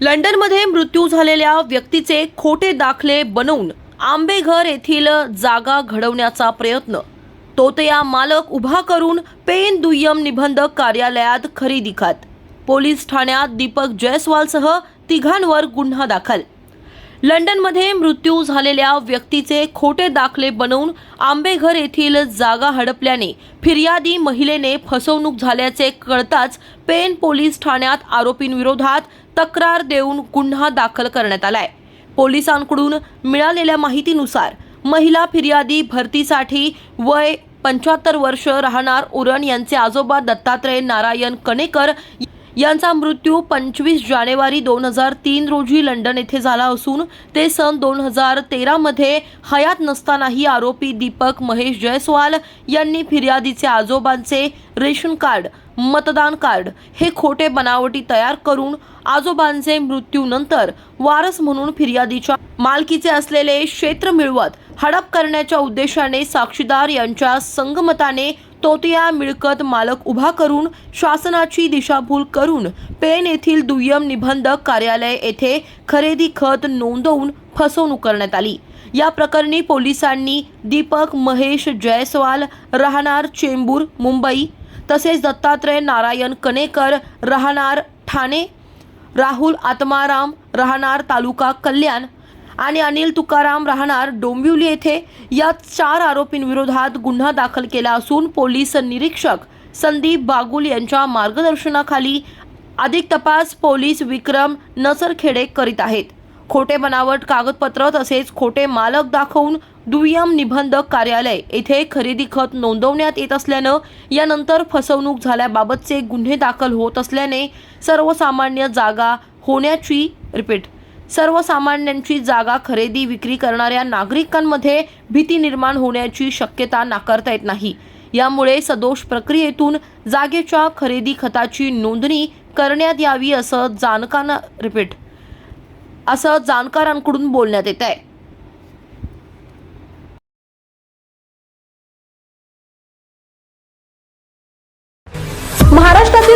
लंडनमध्ये मृत्यू झालेल्या व्यक्तीचे खोटे दाखले बनवून आंबेघर येथील जागा घडवण्याचा प्रयत्न. तोतया मालक उभा करून पेन दुय्यम निबंधक कार्यालयात खरेदी खात. पोलीस ठाण्यात दीपक जयस्वालसह तिघांवर गुन्हा दाखल. लंडनमध्ये मृत्यू झालेल्या व्यक्तीचे खोटे दाखले बनवून आंबेघर येथील जागा हडपल्याने फिर्यादी महिलेने फसवणूक झाल्याचे कळताच पेन पोलीस ठाण्यात आरोपींविरोधात तक्रार देऊन गुन्हा दाखल करण्यात आलाय. पोलिसांकडून मिळालेल्या माहितीनुसार महिला फिर्यादी भरतीसाठी वय पंच्याहत्तर वर्ष राहणार उरण यांचे आजोबा दत्तात्रय नारायण कणेकर यांचा मृत्यू पंचवीस जानेवारी दोन हजार तीन रोजी लंडन येथे झाला असून ते सन दोन हजार तेरामध्ये हयात नसतानाही आरोपी दीपक महेश जयस्वाल यांनी फिर्यादीचे आजोबांचे रेशन कार्ड मतदान कार्ड हे खोटे बनावटी तयार करून आजोबांचे मृत्यूनंतर वारस म्हणून फिर्यादीच्या मालकीचे असलेले क्षेत्र मिळवत हडप करण्याच्या उद्देशाने साक्षीदार यांच्या संगमताने तोतिया मिळकत मालक उभा करून शासनाची दिशाभूल करून पेन येथील दुय्यम निबंधक कार्यालय येथे खरेदी खत नोंदवून फसवणूक करण्यात आली. या प्रकरणी पोलिसांनी दीपक महेश जयस्वाल राहणार चेंबूर मुंबई तसेच दत्तात्रय नारायण कणेकर राहणार ठाणे राहुल आत्माराम राहणार तालुका कल्याण आणि अनिल तुकाराम राहणार डोंबिवली येथे. या चार आरोपींविरोधात गुन्हा दाखल केला असून पोलीस निरीक्षक संदीप बागुल यांच्या मार्गदर्शनाखाली अधिक तपास पोलीस विक्रम नसरखेडे करीत आहेत. खोटे बनावट कागदपत्र तसेच खोटे मालक दाखवून दुय्यम निबंधक कार्यालय येथे खरेदी खत नोंदवण्यात येत असल्यानं यानंतर फसवणूक झाल्याबाबतचे गुन्हे दाखल होत असल्याने सर्वसामान्य जागा होण्याची रिपीट सर्वसामान्यांची जागा खरेदी विक्री करणाऱ्या नागरिकांमध्ये भीती निर्माण होण्याची शक्यता नाकारता येत नाही. यामुळे सदोष प्रक्रियेतून जागेच्या खरेदी खताची नोंदणी करण्यात यावी असं जाणकांना रिपीट असं जाणकारांकडून बोलण्यात येत आहे महाराष्ट्रातील